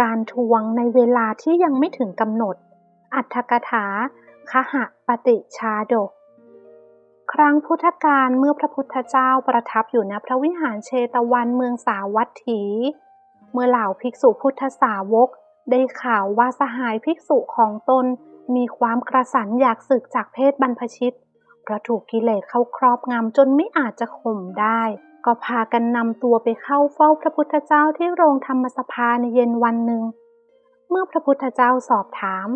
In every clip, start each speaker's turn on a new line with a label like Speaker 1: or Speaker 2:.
Speaker 1: การทวงในเวลาที่ยังไม่ถึงกำหนด อัตถกถาคหะปฏิชาดก ครั้งพุทธกาลเมื่อพระพุทธเจ้าประทับอยู่ณพระวิหารเชตวันเมืองสาวัตถี เมื่อเหล่าภิกษุพุทธสาวก ได้ข่าวว่าสหายภิกษุของตนมีความกระสันอยากศึกจากเพศบรรพชิตเพราะถูกกิเลสเข้าครอบงำจนไม่อาจจะข่มได้ ก็พากันนำตัวไปเข้าเฝ้าพระพุทธเจ้าที่โรงธรรมสภาในเย็นวันหนึ่ง เมื่อพระพุทธเจ้าสอบถาม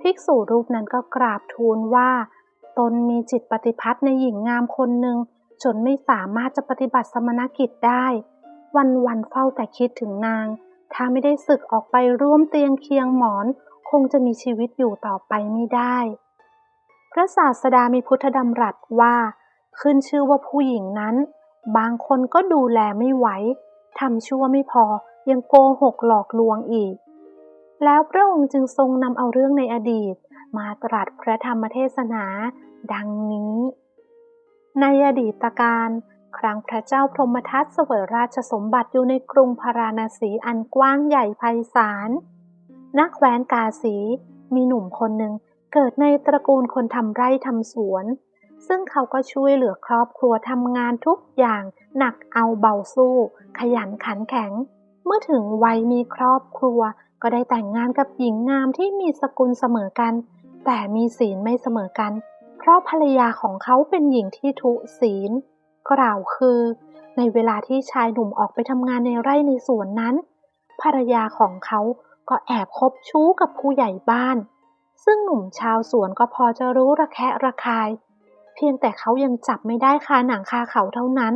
Speaker 1: ภิกษุรูปนั้นก็กราบทูลว่า ตนมีจิตปฏิพัทธ์ในหญิงงามคนหนึ่งจนไม่สามารถจะปฏิบัติสมณกิจได้ วันวันเฝ้าแต่คิดถึงนาง ถ้าไม่ได้ศึกออกไปร่วมเตียงเคียงหมอน คงจะมีชีวิตอยู่ต่อไปไม่ได้ พระศาสดามีพุทธดำรัสว่า ขึ้นชื่อว่าผู้หญิงนั้น บางคนก็ดูแลไม่ไหวทำชั่วไม่พอยังโกหกหลอกลวงอีก แล้วพระองค์จึงทรงนำเอาเรื่องในอดีต มาตรัสพระธรรมเทศนา ดังนี้ ในอดีตการครั้งพระเจ้าพรหมทัตเสวยราชสมบัติอยู่ในกรุงพาราณสีอันกว้างใหญ่ไพศาลณแคว้นกาสีมีหนุ่มคนหนึ่งเกิดในตระกูลคนทำไร่ทำสวน ซึ่งเขาก็ช่วยเหลือครอบครัวทำงานทุกอย่างหนักเอาเบาสู้ ขยันขันแข็ง เมื่อถึงวัยมีครอบครัว ก็ได้แต่งงานกับหญิงงามที่มีสกุลเสมอกัน แต่มีศีลไม่เสมอกัน เพราะภรรยาของเขาเป็นหญิงที่ทุศีล กล่าวคือ ในเวลาที่ชายหนุ่มออกไปทำงานในไร่ในสวนนั้น ภรรยาของเขาก็แอบคบชู้กับผู้ใหญ่บ้าน ซึ่งหนุ่มชาวสวนก็พอจะรู้ระแคะระคาย เพียงแต่เขายังจับไม่ได้คาหนังคาเขาเท่านั้น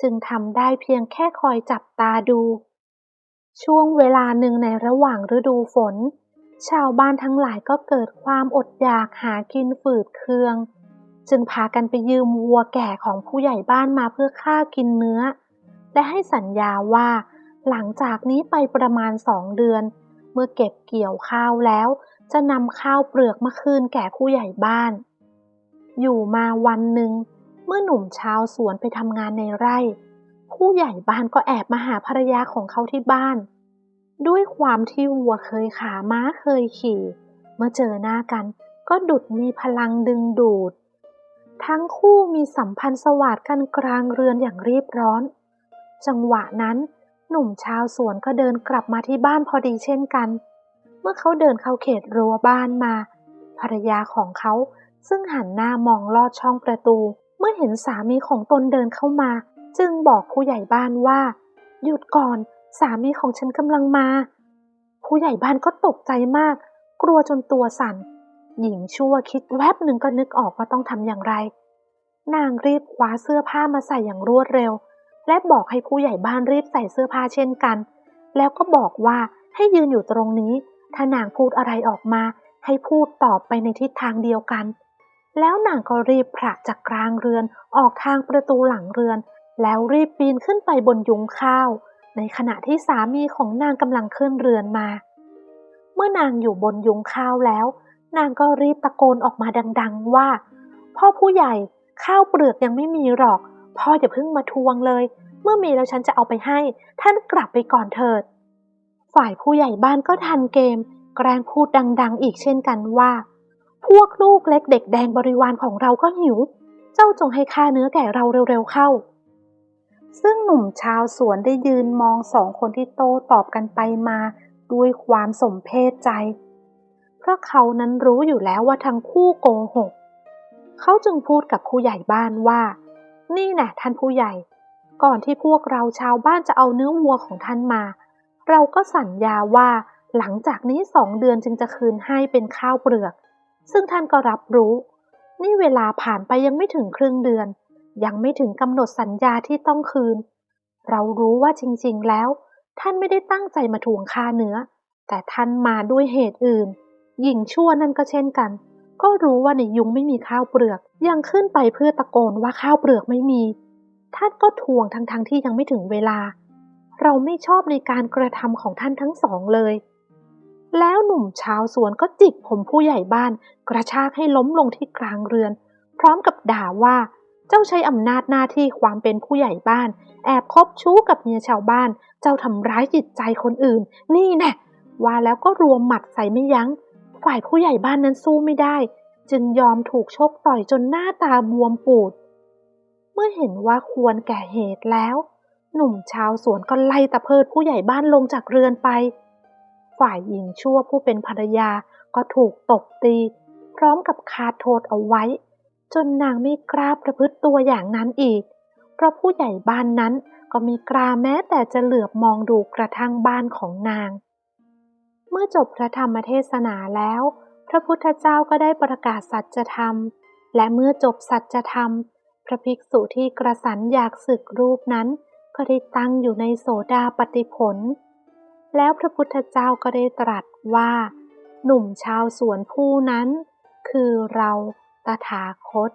Speaker 1: จึงทำได้เพียงแค่คอยจับตาดู ช่วงเวลาหนึ่งในระหว่างฤดูฝน ชาวบ้านทั้งหลายก็เกิดความอดอยากหากินฝืดเคือง จึงพากันไปยืมวัวแก่ของผู้ใหญ่บ้านมาเพื่อฆ่ากินเนื้อ และให้สัญญาว่า หลังจากนี้ไปประมาณสองเดือน เมื่อเก็บเกี่ยวข้าวแล้วจะนำข้าวเปลือกมาคืนแก่ผู้ใหญ่บ้าน อยู่มาวันหนึ่ง เมื่อหนุ่มชาวสวนไปทำงานในไร่ ผู้ใหญ่บ้านก็แอบมาหาภรรยาของเขาที่บ้าน ด้วยความที่วัวเคยขาม้าเคยขี่ เมื่อเจอหน้ากันก็ดุดมีพลังดึงดูด ทั้งคู่มีสัมพันธ์สวัสดกันกลางเรือนอย่างรีบร้อน จังหวะนั้น หนุ่มชาวสวนก็เดินกลับมาที่บ้านพอดีเช่นกัน เมื่อเขาเดินเข้าเขตรั้วบ้านมา ภรรยาของเขา ซึ่งหันหน้ามองลอดช่องประตู เมื่อเห็นสามีของตนเดินเข้ามา จึงบอกผู้ใหญ่บ้านว่า หยุดก่อนสามีของฉันกำลังมา ผู้ใหญ่บ้านก็ตกใจมาก กลัวจนตัวสั่น หญิงชั่วคิดแวบหนึ่งก็นึกออกว่าต้องทำอย่างไร นางรีบคว้าเสื้อผ้ามาใส่อย่างรวดเร็ว และบอกให้ผู้ใหญ่บ้านรีบใส่เสื้อผ้าเช่นกัน แล้วก็บอกว่าให้ยืนอยู่ตรงนี้ ถ้านางพูดอะไรออกมา ให้พูดตอบไปในทิศทางเดียวกัน แล้วนางก็รีบผละจากกลางเรือนออกทางประตูหลังเรือน แล้วรีบปีนขึ้นไปบนยุงข้าว ในขณะที่สามีของนางกำลังขึ้นเรือนมา เมื่อนางอยู่บนยุงข้าวแล้ว นางก็รีบตะโกนออกมาดัง ๆว่า พ่อผู้ใหญ่ข้าวเปลือกยังไม่มีหรอก พ่ออย่าเพิ่งมาทวงเลย เมื่อมีแล้วฉันจะเอาไปให้ ท่านกลับไปก่อนเถิด ฝ่ายผู้ใหญ่บ้านก็ทันเกม แกล้งพูดดัง ๆ อีกเช่นกันว่า พวกลูกเล็กเด็กแดงบริวารของเราก็หิว เจ้าจงให้ค่าเนื้อแก่เราเร็วๆเข้า ซึ่งหนุ่มชาวสวนได้ยืนมองสองคนที่โตตอบกันไปมาด้วยความสมเพศใจ เพราะเขานั้นรู้อยู่แล้วว่าทั้งคู่โกหก เขาจึงพูดกับผู้ใหญ่บ้านว่า นี่น่ท่านผู้ใหญ่ ก่อนที่พวกเราชาวบ้านจะเอาเนื้อวัวของท่านมา เราก็สัญญาว่าหลังจากนี้สองเดือนจึงจะคืนให้เป็นข้าวเปลือก ซึ่งท่านก็รับรู้ นี่เวลาผ่านไปยังไม่ถึงครึ่งเดือน ยังไม่ถึงกำหนดสัญญาที่ต้องคืน เรารู้ว่าจริงๆแล้ว ท่านไม่ได้ตั้งใจมาทวงค่าเนื้อ แต่ท่านมาด้วยเหตุอื่น หญิงชั่วนั่นก็เช่นกัน ก็รู้ว่าในยุงไม่มีข้าวเปลือก ยังขึ้นไปเพื่อตะโกนว่าข้าวเปลือกไม่มี ท่านก็ทวงทั้งๆทที่ยังไม่ถึงเวลา เราไม่ชอบในการกระทำของท่านทั้งสองเลย แล้วหนุ่มชาวสวนก็จิกผมผู้ใหญ่บ้าน กระชากให้ล้มลงที่กลางเรือน พร้อมกับด่าว่า เจ้าใช้อำนาจหน้าที่ความเป็นผู้ใหญ่บ้าน แอบคบชู้กับเมียชาวบ้าน เจ้าทำร้ายจิตใจคนอื่น นี่แน่ว่าแล้วก็รวมหมัดใส่ไม่ยัง้ง ฝ่ายผู้ใหญ่บ้านนั้นสู้ไม่ได้ จึงยอมถูกชกต่อยจนหน้าตาบวมปูด เมื่อเห็นว่าควรแก่เหตุแล้ว หนุ่มชาวสวนก็ไล่ตะเพิดผู้ใหญ่บ้านลงจากเรือนไป ฝ่ายหญิงชั่วผู้เป็นภรรยาก็ถูกตบตี พร้อมกับคาโทษเอาไว้ จนนางไม่กล้าประพฤติตัวอย่างนั้นอีก เพราะผู้ใหญ่บ้านนั้นก็มีกล้าแม้แต่จะเหลือบมองดูกระทั่งบ้านของนาง เมื่อจบพระธรรมเทศนาแล้ว พระพุทธเจ้าก็ได้ประกาศสัจธรรม และเมื่อจบสัจธรรม พระภิกษุที่กระสันอยากศึกรูปนั้น ก็ได้ตั้งอยู่ในโสดาปฏิผล แล้วพระพุทธเจ้าก็ได้ตรัสว่า หนุ่มชาวสวนผู้นั้น คือเราตถาคต